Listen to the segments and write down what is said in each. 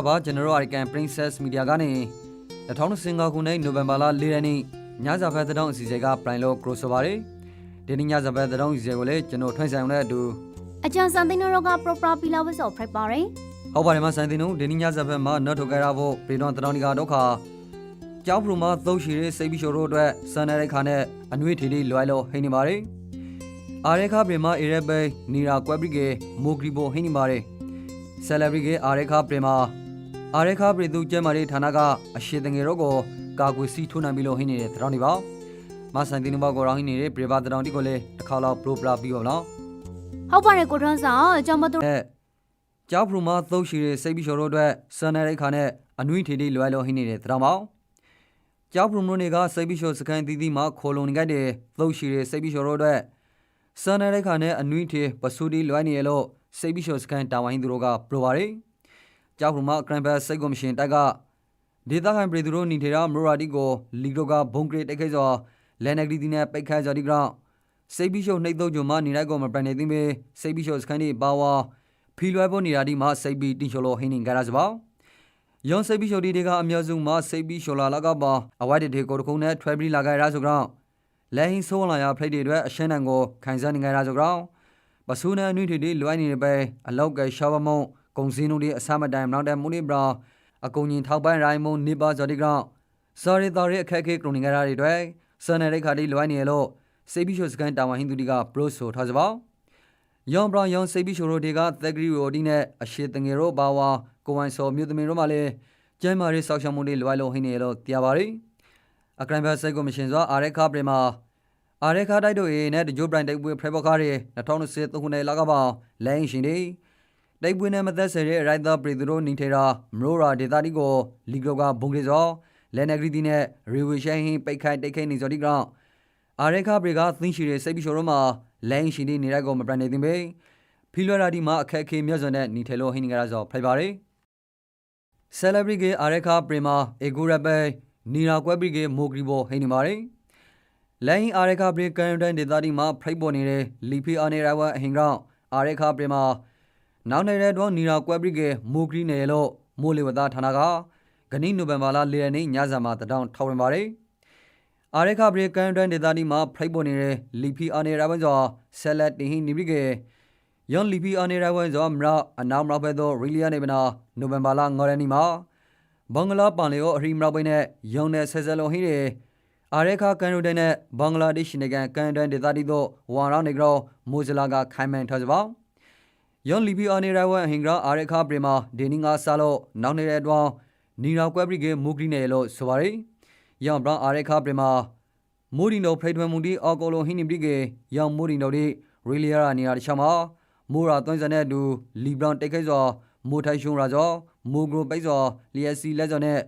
ပါပါကျွန်တော်တို့ American Princess Media ကနေ2025ခုနှစ်နိုဝင်ဘာလ4ရက်နေ့ညစာဖက်သတင်းအစီအစဉ်ကပရိုင်လို့ crossover ပါတယ်ဒီနေ့ညစာဖက်သတင်းအစီအစဉ်ကိုလည်းကျွန်တော်ထွန်းဆိုင်အောင်နဲ့အတူအကျန်စံသိန်းတို့က proper ပီလာဝစ်စောဖိုက်ပါတယ်ဟုတ်ပါတယ်မဆိုင်တင်တို့ဒီနေ့ညစာဖက်မှာနောက်ထုတ်ကြရဖို့ပြည်တော်သတင်းဒီကဒုက္ခကြောက်ဖရူမှာသုတ်ရှိတဲ့စိတ်ပြီးရှို့တို့အတွက်စံတဲ့ခါနဲ့အနှွေးထီလေးလွိုင်းလို့ဟိနေပါတယ်အာရခပြည်မှာအေရဘဲနီရာကွဲပရီကေမိုဂရီဘိုဟိနေပါတယ်ဆယ်လဘရီကေအာရခပြည်မှာ အာရခပြည်သူကျဲမာရေးဌာနကအရှိတငယ်တို့ကိုကာကွယ်စီထိုးနှံပြီးလို့ဟင်းနေတဲ့တရောင်းနေပါမဆန်တင်ဘောကိုရောင်းဟင်းနေတဲ့ပြပတရောင်းတီကိုလည်းတစ်ခါတော့ပရိုပလာပြီးပါတော့ဟုတ်ပါတယ်ကိုထွန်းဆောင်အကြောင်းမတို့အဲကြောက်ဖရူမသုတ်ရှိတဲ့စိတ်ပြီးချော်တို့အတွက်စံနယ်ရိတ်ခါနဲ့အနွိထေတီလွယ်လို့ဟင်းနေတဲ့တရောင်းပါကြောက်ဖရူမတို့တွေကစိတ်ပြီးချော်စကန်တီးတီးမှာခိုလုံနေကြတဲ့သုတ်ရှိတဲ့စိတ်ပြီးချော်တို့အတွက်စံနယ်ရိတ်ခါနဲ့အနွိထေပစူတီလွယ်နေရလို့စိတ်ပြီးချော်စကန်တာဝိုင်းသူတို့ကပရိုပါရီ ကြောက်ဖရူမဂရန်ဘတ်စိတ်ကော်မရှင်တိုက်ကဒေသခံပြည်သူတို့နေထေရာမရိုရာတီကိုလီဂရိုကဘုံကရစ်တိုက်ခိုက်စွာလက်နက်ဂရီတီနဲ့ပိတ်ခတ်ကြတိကောင်စိတ်ပြီးရှုပ်နှိပ်တော့ကြမှာနေလိုက်ကောမပန်နေသိမ့်ပဲစိတ်ပြီးရှုပ်စကန်ဒီပါဝါဖီလွယ်ပေါ်နေရာဒီမှာစိတ်ပြီးတင်ရှုပ်လို့ဟင်းနေကြရစပါယွန်စိတ်ပြီးရှုပ်ဒီတွေကအများစုမှာစိတ်ပြီးရှုပ်လာလာကပါအဝိုက်တေကိုတခုနဲ့ထွဲပြီးလာကြရဆိုကောင်လဲဟင်းဆိုးလာရဖလိတ်တွေအတွက်အရှင်းတန်ကိုခိုင်စားနေကြရဆိုကောင်ပဆူနာနွိထေတီလွိုင်းနေပဲအလောက်ကရှာဘမုံ ကုံစင်းတို့ဒီအစမတိုင်နောက်တန်မူနီဘရာအကုံကြီးထောက်ပန်းရိုင်းမုံနေပါဇော်ဒီကောင်စော်ရီတော်ရီအခက်အခဲကရုံနေကြတာတွေတွေစနေရိတ်ခါဒီလွိုင်းနေလို့စေဘီရှိုစကန်တာဝန်ဟင်သူဒီကပရိုဆိုထားစပါယောင်ဘရောင်ယောင်စေဘီရှိုရိုဒီကသက်ကရီရိုဒီနဲ့အရှိတငယ်ရိုဘာဝါကိုဝန်စောမြို့သမီးတို့မှလည်းကျမ်းမာရေးဆောက်ရှောက်မှုတွေလွိုင်းလို့ဟင်းနေလို့တရားပါရီအကရန်ဘတ်ဆိုင်ကိုမရှင်စွာအာရက်ခါပရမာအာရက်ခါတိုက်တို့ရေးနဲ့ဂျိုဘရိုင်တိုက်ပွဲဖရဲဘော်ကားတွေ2023ခုနှစ်လကပါလိုင်းရှင်တွေ တိုက်ပွဲနဲ့မသက်ဆိုင်တဲ့ရိုက်တာပရီသူတို့နေထေရာမရိုရာဒေတာတီကိုလီဂရိုကဘုံကလေးစောလက်နက်ဂရီတီနဲ့ရီဝေရှိုင်းဟင်းပိတ်ခိုင်တိတ်ခိုင်နေစောဒီကောင်အာရခပရီကသင်းရှိတဲ့စိတ်ပြီးရှိုးတော့မှာလိုင်းရှိနေနေရက်ကိုမပန်နေသင်ပေဖီလွရာဒီမှာအခက်အခဲမြတ်စွာနဲ့နေထေလို့ဟင်းနေကြရစောဖိုက်ပါရီဆယ်လဘရီကေအာရခပရီမာအေဂူရပဲနီရာကွဲပရီကေမိုဂရီဘောဟင်းနေပါရီလိုင်းအာရခပရီကန်ဒန်ဒေတာတီမှာဖိတ်ပေါ်နေတဲ့လီဖီအာနေရဝအဟင်ကောင်အာရခပရီမာ နောက်နေတဲ့တော့နီရာကွဲပရိကေမိုဂရီနယ်လို့မိုးလေဝသဌာနကဂနိနိုဝင်ဘာလ၄ရက်နေ့ညစာမှာတတောင်ထောက်ဝင်ပါတယ်။အာရခဘရီကန်ဒန်ဒေတာနီမှာဖိတ်ပေါ်နေတဲ့လီဖီအာနေရဝန်စွာဆယ်လက်တင်ဟီနီဘရီကေယွန်လီဖီအာနေရဝန်စွာမရအနာမရဘဲသောရီလီယာနေဗနာနိုဝင်ဘာလ9ရက်နေ့မှာဘင်္ဂလားပန်လီယိုအရီမရဘဲနဲ့ယုံနဲ့ဆယ်ဆယ်လုံးဟီတဲ့အာရခကန်ဒန်နဲ့ဘင်္ဂလားဒေ့ရှ်နိုင်ငံကန်ဒန်ဒေတာတီတို့ဝါရောင်းနေကြောမိုဇလာကခိုင်မှန်ထားစပါ ယွန်လီပီအာနေရဝဟင်္ဂရာအာရခပရီမာဒေနင်းငါဆာလို့နောက်နေတဲ့အတွင်းနီရာကွဲပရီကေမူဂရီနယ်လို့ဆိုပါရီယောင်ဘရအာရခပရီမာမိုဒီနိုဖရိတ်ထွန်မူဒီအော်ကိုလိုဟင်းနီပရီကေယောင်မိုဒီနိုဒီရီလီယာနေရာတခြားမှာမိုရာသွင်းစတဲ့တူလီဘရန်တိတ်ခိတ်စွာမိုထိုင်ရှုံရာဇောမိုဂရိုပိတ်စွာလီယက်စီလက်စောနဲ့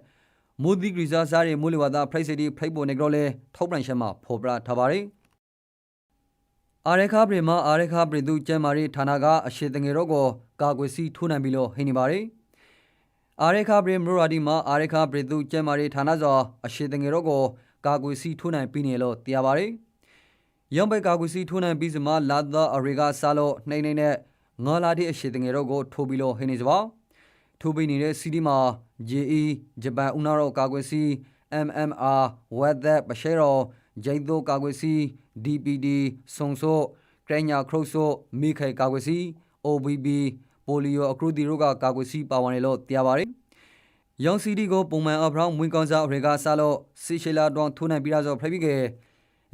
မိုဒီဂရီဇာစားရီမိုလီဝါဒဖရိတ်စီတီဖရိတ်ပိုနေကြလေထောက်ပန်ရှမ်းမှာဖော်ပြထားပါရီ အာရခပရိမအာရခပရိသူကျမ်းမာရီဌာနကအရှိတငယ်တော့ကိုကာကွယ်စီထိုးနိုင်ပြီးလို့ဟိနေပါရီအာရခပရိမရိုရာဒီမှာအာရခပရိသူကျမ်းမာရီဌာနစွာအရှိတငယ်တော့ကိုကာကွယ်စီထိုးနိုင်ပြီးနေလို့တရားပါရီရုံးပိတ်ကာကွယ်စီထိုးနိုင်ပြီးစမှာလာသာအရီကစားလို့နှိမ့်နှိမ့်နဲ့ငါလာတဲ့အရှိတငယ်တော့ကိုထိုးပြီးလို့ဟိနေစပါထိုးပြီးနေတဲ့စီဒီမှာ JE ဂျပန်ဦးနာတော့ကာကွယ်စီ MMR ဝက်သက်ပရှဲတော် ဂျိတ်သောကာကွယ်စီ DPD ဆုံဆို့ကရညာခရုဆို့မိခိုင်ကာကွယ်စီ OBB ပိုလီယိုအခရုတီတို့ကကာကွယ်စီပါဝင်တယ်လို့သိရပါတယ်။ယောင်စီဒီကိုပုံမှန်အဖရောင်းမွင်းကောင်းစားအရေကစားလို့စီရှေလာတောင်းထိုးနိုင်ပြီးတော့ဖိပြီးက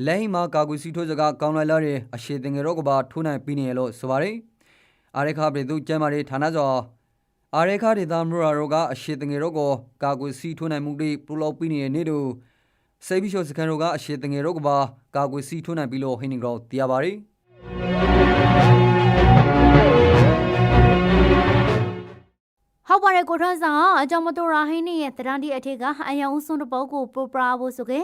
လဲဟိမှာကာကွယ်စီထိုးစကားကောင်းလိုက်လာတဲ့အရှိတင်ငယ်တော့ကပါထိုးနိုင်ပြီးနေလို့ဆိုပါတယ်။အာရခပြည်သူကျမ်းမာရေးဌာနစောအာရခဒေသမရရောကအရှိတငယ်တော့ကိုကာကွယ်စီထိုးနိုင်မှုတွေပူလောက်ပြီးနေတဲ့နေ့တို့ စေဘီရှိုစကန်ရောကအရှိတငယ်တော့ကပါကာကွယ်စီထိုးနိုင်ပြီးလို့ဟင်းနေကြောတရားပါရီဟုတ်ပါတယ်ကိုထွန်းဆောင်အကြောင်းမတို့ရာဟင်းနေရဲ့တရန်ဒီအထက်ကအယံဦးစွန်းတပုတ်ကိုပရိုပရာဖို့ဆိုကေ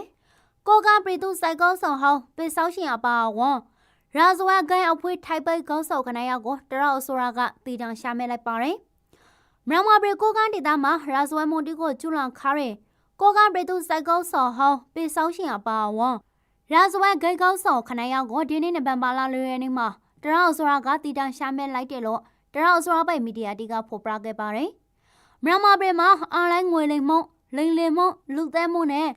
ကိုကပရီတူစိုက်ကောဆောင်ဟောင်းပေဆောက်ရှင်အပါဝွန်ရာဇဝဲဂိုင်းအဖွေးထိုက်ပိတ်ကောင်းဆောင်ခဏရောက်ကိုတရော့ဆိုရာကတီတန်ရှာမဲလိုက်ပါတယ်မြန်မာပြည်ကိုကန်ဒေတာမှာရာဇဝဲမွန်တီကိုကျူလန်ခါရင် ကိုကန်ပရီတူစိုက်ကောဆောင်ဟောင်းပေဆောက်ရှင်အပါဝွန်ရာဇဝဲဂိုင်းကောင်းဆောင်ခဏရောက်ကိုဒီနေ့နံပါတ်လလွေရနေမှာတရော့ဆိုရာကတီတန်ရှာမဲလိုက်တယ်လို့တရော့ဆိုရာပိုင်မီဒီယာတီကဖော်ပြခဲ့ပါတယ်မြန်မာပြည်မှာအွန်လိုင်းငွေလိမ်မှုလိမ်လည်မှုလူသတ်မှုနဲ့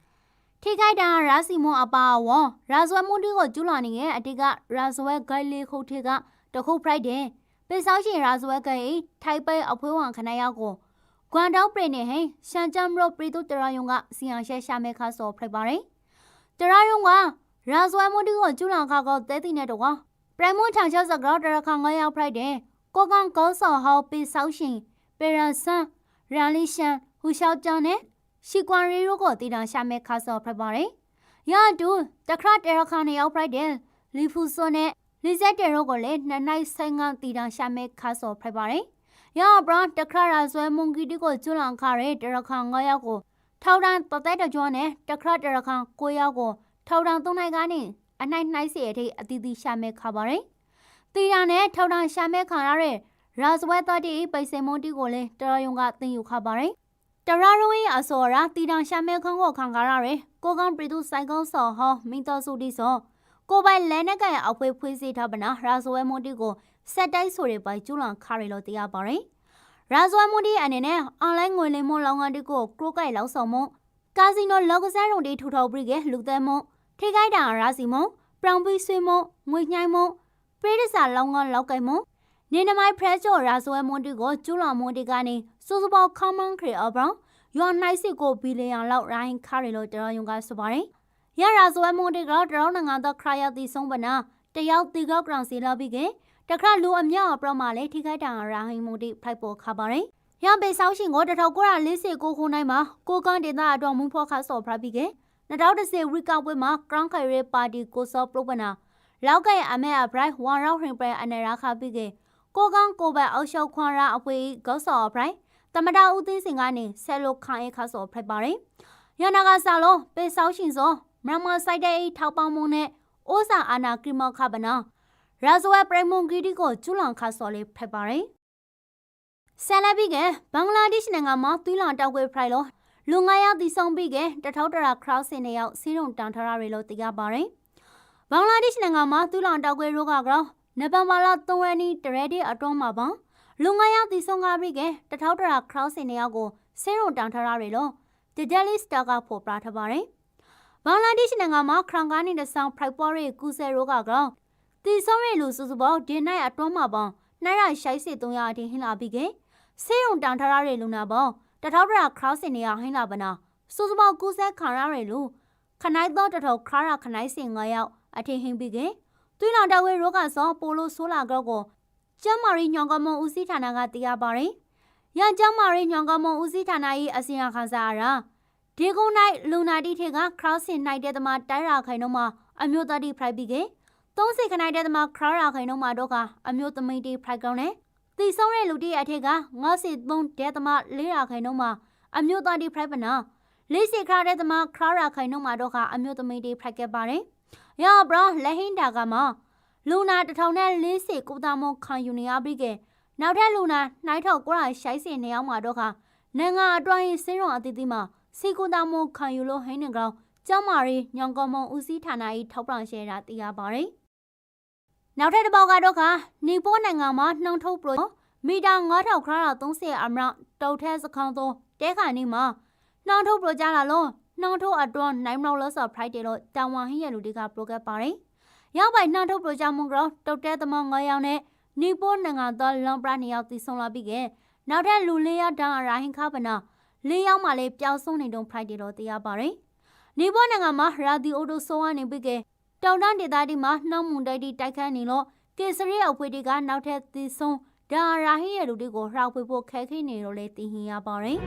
ထိခိုက်တာရာစီမွန်အပါအဝင်ရာဇဝဲမှုတွေကိုကျူးလွန်နေတဲ့အတိတ်ကရာဇဝဲဂိုက်လေးခုထေကတခုဖရိုက်တယ်ပိစောက်ရှင်ရာဇဝဲဂိုက်ထိုက်ပိတ်အဖွဲဝန်ခဏရောက်ကို ဂွမ်တောက်ပြည်နေဟင်ရှန်ကျမ်ရိုပရီတုတရယုံကစီယန်ရှဲရှာမဲခါဆော်ဖရိုက်ပါတယ်တရယုံကရာဇဝဲမှုတွေကိုကျူးလွန်ခါကောတဲတိနဲ့တော့ပရိုင်မွန်ထောင်ချစကောတရခါငါရောက်ဖရိုက်တယ်ကိုကန်ကောဆော်ဟောပိစောက်ရှင်ပေရန်ဆန်ရန်လီရှန်ဟူရှောက်ကျန်နဲ့ရှီကွန်ရီရိုကိုတည်တော်ရှာမဲခါဆော်ဖရိုက်ပါတယ်ရတူတခရတရခါနေရောက်ဖရိုက်တယ်လီဖူဆိုနဲ့လီဇက်တေရိုကိုလည်းနှစ်နိုင်ဆိုင်ငံတည်တော်ရှာမဲခါဆော်ဖရိုက်ပါတယ် ရဘရန်တခရရာဇွဲမွန်ကီတီကိုကျွလန်ခါရဲတရခါငါရောက်ကိုထောက်တန်းတသက်တကြွနဲ့တခရတရခါကိုရောက်ကိုထောက်တန်းသုံးနိုင်ကနေအနိုင်နှိုင်းစီအထိအတီးတီရှာမဲခါပါတယ်တီရနဲ့ထောက်တန်းရှာမဲခါရတဲ့ရာဇဝဲတော်တီပိတ်စင်မွန်တီကိုလည်းတရယုံကတင်ယူခါပါတယ်တရရုံးအစောရာတီတန်ရှာမဲခန်းကိုခံကားရယ်ကိုကန်ပြည်သူစိုက်ကုန်းစော်ဟောမင်းတော်စုတီစောကိုပိုင်လဲနက်ကရအဖွဲဖွေးစီထားပနာရာဇဝဲမွန်တီကို စက်တိုက်ဆိုတဲ့ပိုင်ကျူလန်ခါရီလို့တရားပါတယ်ရာဇဝဲမွန်တီအနေနဲ့အွန်လိုင်းငွေလိမ်မှုလောင်ငန်းတီကိုကရိုကိုက်လောက်ဆောင်မှုကာစီနိုလောက်ကစားရုံတီထူထော်ပြီးကလူသက်မှုထိခိုက်တာရာစီမှုပရောင်ပီဆွေးမှုငွေညှိုင်းမှုပိရစာလောင်ငန်းလောက်ကိုက်မှုနေနမိုင်ဖရက်ကျော်ရာဇဝဲမွန်တီကိုကျူလန်မွန်တီကနေစူစပေါခမန်ခရီအဘရောင်ရွာနိုင်စစ်ကိုဘီလီယံလောက်ရိုင်းခါရီလို့တော်ရုံကဆိုပါတယ်ရရာဇဝဲမွန်တီကတရောင်းငါတော့ခရယတိဆုံးပနာတယောက်တီကောက်ကရောင်စီလာပြီးက တခါလူအမြောက်အပရမလေးထိခိုက်တာရာဟိမူတီဖိုက်ပေါ်ခါပါတယ်ရပေဆောင်းရှင်ကို1949ခုနိုင်မှာကိုကန်ဒေတာအတွက်မူဖော်ခါဆော်ဖရပြီးက2010ဝီကပွဲမှာကရန်ခိုင်ရဲပါတီကိုစောပရပနာလောက်ကဲအမဲအဘရိုက်ဝါရောက်ဟင်ပရအနေရာခါပြီးကကိုကန်ကိုဘအောက်ရှောက်ခွန်ရာအဖွေဂေါဆော်အဘရိုက်တမတာဦးသိန်းစင်ကနေဆဲလိုခိုင်အခါဆော်ဖရိုက်ပါတယ်ရနာကစားလို့ပေဆောင်းရှင်စောမြန်မာဆိုင်တဲ့ထောက်ပေါင်းမှုနဲ့အိုးစာအာနာကရီမောက်ခပနာ ရာဇဝဲပရိမွန်ဂီဒီကိုကျူလန်ခါဆော်လေးဖက်ပါတယ်ဆယ်လဘီကဘင်္ဂလားဒေ့ရှ်နိုင်ငံမှာသွီးလောင်တောက်ခွေဖရိုက်လို့လူငါရောက်တည်ဆုံပြီးကတထောက်တရာခရောက်စင်တွေရောက်စီးရုံတန်ထရတွေလို့သိရပါတယ်ဘင်္ဂလားဒေ့ရှ်နိုင်ငံမှာသွီးလောင်တောက်ခွေရိုးကကြောနဗမ်ဘာလ3ရက်နေ့တရဲတဲ့အတွန်းမှာပါလူငါရောက်တည်ဆုံကားပြီးကတထောက်တရာခရောက်စင်တွေရောက်ကိုစီးရုံတန်ထရတွေလို့ဒီဒယ်လီစတာကဖော်ပြထားပါတယ်ဘင်္ဂလားဒေ့ရှ်နိုင်ငံမှာခရန်ကားနေတဲ့ဆောင်ဖရိုက်ပေါ်ရီကူဆယ်ရိုးကကြော တီဆောင်ရဲလူစုစုပေါဒီနိုင်အတွန်းမှာပေါင်းနိုင်ရရှိုက်စီ300အထိဟင်းလာပြီးကဆေးရုံတန်ထရရဲလူနာပေါင်းတထောက်တရာခရောင်းစင်နေရဟင်းလာပနာစုစုပေါင်းကူးဆက်ခံရရဲလူခနိုင်တော့တထောက်ခါရခနိုင်စင်9ယောက်အထင်ဟင်းပြီးကသွေးလောင်တဝဲရောဂါဆောပိုလိုဆိုလာကောကိုကျမ်းမာရီညောင်ကမုံဦးစီးဌာနကတရားပါတယ်ရန်ကျမ်းမာရီညောင်ကမုံဦးစီးဌာန၏အစီရင်ခံစာအရဒီကုန်း၌လူနာတီထေကခရောင်းစင်နိုင်တဲ့တမတိုင်းရာခိုင်တော့မှာအမျိုးသားတီဖရိုက်ပြီးက သုံးစိခနိုင်တဲ့တမခရောင်းရာခိုင်တော့မှာတော့ကအမျိုးသမီးတီဖရိုက်ကောင်းနဲ့တီဆုံးတဲ့လူတီအထက်ကငါးစီသုံးတဲ့တမလေးရာခိုင်တော့မှာအမျိုးသားတီဖရိုက်ပနာလေးစီခရတဲ့တမခရောင်းရာခိုင်တော့မှာတော့ကအမျိုးသမီးတီဖရိုက်ခဲ့ပါတယ်ရဘရာလက်ဟင်တာကမှာလူနာတထောင်နဲ့လေးစီကုသမုံခံယူနေရပြီးကနောက်ထပ်လူနာနှိုင်းထောက်ကိုရာရှိုက်စင်နေအောင်မှာတော့ကနိုင်ငံအတွင်းစင်းရုံအသီးသီးမှာစီကူတာမုံခံယူလို့ဟင်းနေကောင်ကျမရီညောင်ကောမုံဦးစီးဌာန၏ထောက်ပံ့ရှယ်တာသိရပါတယ်။ နောက်ထပ်တစ်ပေါက်ကတော့ကနီပိုးနိုင်ငံမှာနှောင်ထုတ်ပရိုမီတာ9000ခရတာ30အမရတောက်ထဲစခေါင်းသုံးတဲခါနေမှာနှောင်ထုတ်ပရိုကြလာလို့နှောင်ထုတ်အတွန်းနိုင်မလို့လို့ဆိုဖရိုက်တယ်လို့တာဝန်ဟင်းရလူတွေကပရိုကက်ပါတယ်။ရောက်ပိုင်နှောင်ထုတ်ပရိုကြမှုကတော့တောက်တဲသမောင်း9ယောက်နဲ့နီပိုးနိုင်ငံသားလွန်ပရာ2ယောက်တည်ဆုံလာပြီးကနောက်ထပ်လူ၄ယောက်တောင်ရာဟင်ခါပနာလေးယောက်မှလည်းပျောက်ဆုံးနေတုန်းဖရိုက်တယ်လို့သိရပါတယ်။နေပေါ်နိုင်ငံမှာရာဒီအိုတိုဆိုးကနေပြီးက တောင်တန်းဒေသဒီမှာနှောင်းမွန်တိုက်တီတိုက်ခတ်နေလို့ကေစရီအဖွေတီကနောက်ထပ်သီဆုံးဒါရာဟိရဲ့လူတွေကိုဟောက်ဖွေဖို့ခဲခိနေတော့လေသိဟင်ရပါတယ်။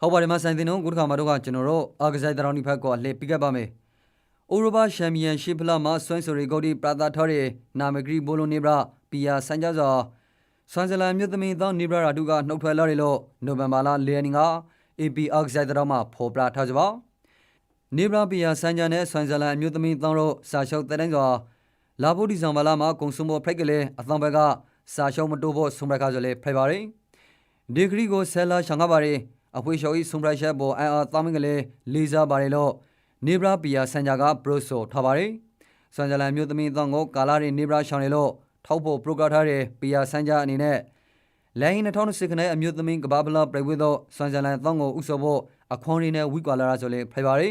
ဟုတ်ပါတယ်မဆိုင်တင်တို့ခုတစ်ခါမှာတော့ကကျွန်တော်တို့အာကစားတရောင်းဒီဖက်ကိုအလှည့်ပြခဲ့ပါမယ်။အိုရောပချန်ပီယံရှစ်ဖလားမှာဆွမ်ဆိုရီဂိုဒီပရာသာထော်ရီနာမဂရီဘိုလိုနေဘရာပီယာဆန်ဂျာဇာဆွမ်ဇလန်မြို့သမီးသောနေဘရာရာတူကနှုတ်ထွက်လာတယ်လို့နိုဝင်ဘာလ၄ရက်နေ့က AP အာကစားတရောင်းမှာဖော်ပြထားကြပါနေဘရာပီယာဆန်ဂျာနဲ့ဆွမ်ဇလန်အမျိုးသမီးသောတို့စာရှုပ်တဲ့တိုင်းစွာလာဖို့ဒီဇမ်ဘာလမှာကုံစုံဖို့ဖိတ်ကလေးအသောဘက်ကစာရှုံးမတိုးဖို့ဆုံးဖြတ်ကြဆိုလေဖိတ်ပါတယ်ဒီဂရီကိုဆဲလာရှောင်းကားပါတယ်အဖွေရှော်ဤဆုံးဖြတ်ချက်ပေါ်အန်အားသမင်းကလေးလေးစားပါတယ်လို့နေဘရာပီယာဆန်ဂျာကဘရိုဆိုထားပါတယ်ဆွမ်ဇလန်မျိုးသမီးသောကိုကာလာရီနေဘရာရှောင်းလေလို့ထောက်ဖို့ပရိုကထားတဲ့ပီယာဆန်ဂျာအနေနဲ့ လိုင်း2020ခနဲ့အမျိုးသမီးကဘာဘလာပြိဝဲသောဆွမ်ဇာလန်တောင်းကိုဥဆိုဖို့အခွန်ရင်းနဲ့ဝီကွာလာတာဆိုလေဖိုင်ပါရီ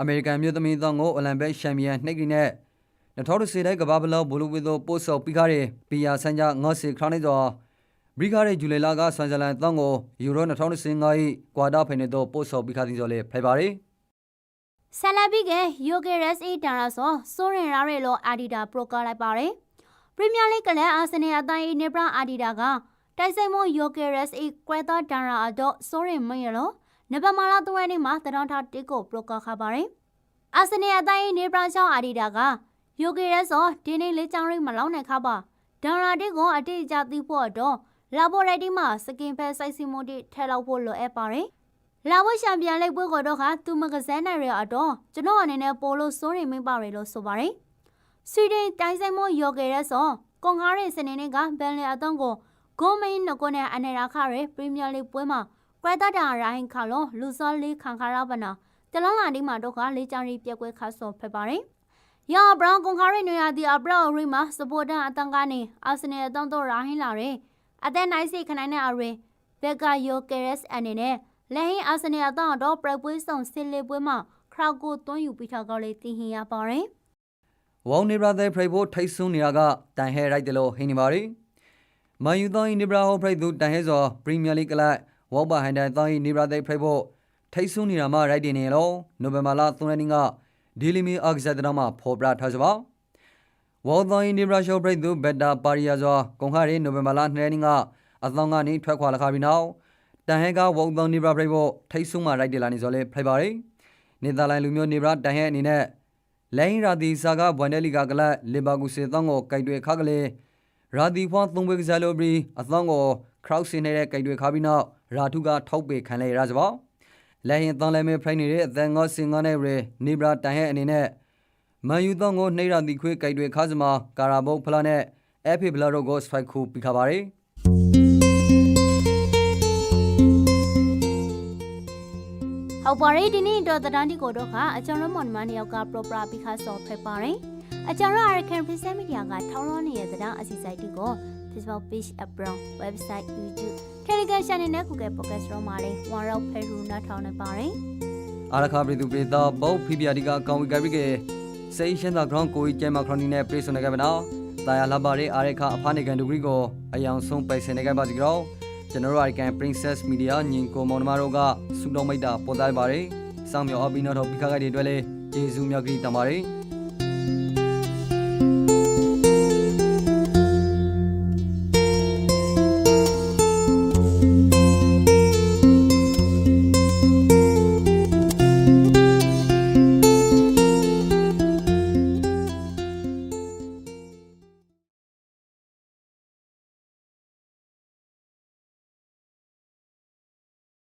အမေရိကန်မျိုးသမီးတောင်းကိုအိုလံပစ်ချန်ပီယံနှိတ်ကနဲ့2010တဲ့ကဘာဘလာဘူလူဝဲသောပို့ဆော်ပြီးခါတဲ့ပီယာဆန်ဂျာငေါ့စီခရနေသောဘရီကာရဲ့ဂျူလေလာကဆွမ်ဇာလန်တောင်းကိုယူရို2015ရဲ့ကွာတာဖိုင်နယ်တော့ပို့ဆော်ပြီးခါသည်ဆိုလေဖိုင်ပါရီဆလဘီကယိုဂေရက်စ်အီတာရာဆိုဆိုရင်ရာရဲလိုအာဒီတာပရိုကာလိုက်ပါတယ်ပရီးမီးယားလိကလည်းအာဆင်နယ်အတိုင်းနေဘရာအာဒီတာက တိုက်ဆိုင်မှုယိုဂေရက်စ်အီကွဲတာဒါရာအတော့ဆိုရင်မရလို့နဗမာလာ3ရက်နေ့မှာတရောင်းထားတစ်ကိုပရိုကာခပါတယ်အာဆင်နယ်အတိုင်းနေဘရာချောင်းအာဒီတာကယိုဂေရက်ဆိုဒီနေ့လေးချောင်းရိတ်မလောင်းနိုင်ခါပါဒါရာတစ်ကိုအတိအကျသိဖို့တော့လာဘော်ရိုက်တီမှာစကင်ဖက်စိုက်စီမိုတီထဲလောက်ဖို့လိုအပ်ပါတယ်လာဝချန်ပီယံလိပ်ပွဲကတော့ခါသူမကစဲနိုင်ရတော့ကျွန်တော်အနေနဲ့ပိုလို့စိုးရိမ်မိပါရလို့ဆိုပါတယ်။ဆွီဒင်တိုင်းဆိုင်မယောဂေရက်ဆိုကွန်ကားရဲ့စနေနေ့ကဘန်လီအတုံးကို ဂိုးမိန်နကိုနဲ့အနေရာခရဲပရီးမီးယားလိပွဲမှာကွဲတတာရိုင်းခါလုံးလူစောလေးခံခါရပါနာတလောင်းလာဒီမှာတော့ခလေးချောင်းရီပြက်ကွဲခါဆော့ဖက်ပါတယ်။ယာဘရောင်ကွန်ကားရဲ့နေရာဒီအပရောရီမှာစပိုတန်အတန်ကနေအာဆင်နယ်အတုံးတော့ရာဟင်းလာတယ်။အသက်နိုင်စိခနိုင်တဲ့အရေဘက်ကယိုဂေရက်အနေနဲ့လဲဟင်းအာဆင်နယ်အတော့တော့ပြပွဲဆောင်ဆစ်လေးပွဲမှာခရောက်ကိုတွန်းယူပြီးထားကောလေးတင်ဟင်ရပါတယ်ဝေါနေဘရာတဲ့ဖရိဖို့ထိတ်ဆွန်းနေတာကတန်ဟဲရိုက်တယ်လို့ဟင်းနေပါရီ မန်ယူသောနေဘရာဟောဖရိသူတန်ဟဲဆိုပရီးမီးယားလိကလပ်ဝေါဘာဟန်ဒန်သောနေဘရာတဲ့ဖရိဖို့ထိတ်ဆွန်းနေတာမှရိုက်တယ်နေလို့နိုဝင်ဘာလ3ရက်နေ့ကဒီလီမီအာဂဇက်ဒရာမှာဖော်ပြထားကြပါဝေါသောနေဘရာရှောဖရိသူဘက်တာပါရီယာဆိုကွန်ခါရီနိုဝင်ဘာလ2ရက်နေ့ကအသောင်းကနေထွက်ခွာလာခါပြီးနောက်တန်ဟဲကဝေါသောနေဘရာဖရိဖို့ထိတ်ဆွန်းမှရိုက်တယ်လာနေဆိုလေဖိုက်ပါရီနေသာလိုင်လူမျိုးနေဘရာတန်ဟဲအနေနဲ့လိုင်းရာဒီစာကဘွမ်ဒဲလီဂါကလလီဘာဂူစေတောင်းကိုကြိုက်တွေခါကလေး ရာဒီဖွာသုံးဘွေကစားလိုပြီးအသောင်းကိုခရောက်စင်းနေတဲ့ကြိုက်တွေခါပြီးနောက်ရာထုကထောက်ပေခံလိုက်ရကြပါလဲရင်တောင်းလဲမဲဖိုင်နေတဲ့အသံငေါစင်ငေါနဲ့ရေနေဘရာတိုင်ရဲ့အနေနဲ့မန်ယူတောင်းကိုနှိရာဒီခွေးကြိုက်တွေခါစမှာကာရာဘုတ်ဖလာနဲ့အဖေဘလာရိုကိုစဖိုက်ခုပြီးခါပါရီဟုတ်ပါတယ်ဒီနေ့တော့တဒန်းဒီကိုတော့ကအကျွန်တော်မွန်မန်ယောက်ကပရိုပရာပြီးခါဆော့ဖက်ပါတယ် အကျွန်တော် American Prison Media ကထောင်းလောနေတဲ့တဒန်းအစီအစဉ်တီကို Facebook page around website YouTube Telegram channel နဲ့ Google Podcast တို့မှာလည်း one round ဖဲရူနာထောင်းနေပါတယ်အာရခါပရိသူပရိသဘောဖိပြာဒီကကောင်ဝီကပိကေစေရှင်သာဂရောင်းကိုကြီးကျဲမခရိုနီနဲ့ပြေဆုံနေကြပါနော်တာယာလာပါရီအာရခါအဖာနေကန်ဒူဂရီကိုအယောင်ဆုံးပိုက်စင်နေကြပါစီကြောကျွန်တော်တို့အရိကန် Princess Media ညီကိုမောင်နှမတို့ကစူတော်မိတ်တာပေါ်သားပါရီစောင့်မျှော်အပီနော်တော့ပိခါကတွေအတွက်လဲကျေးဇူးမြတ်ကြီးတံပါရီ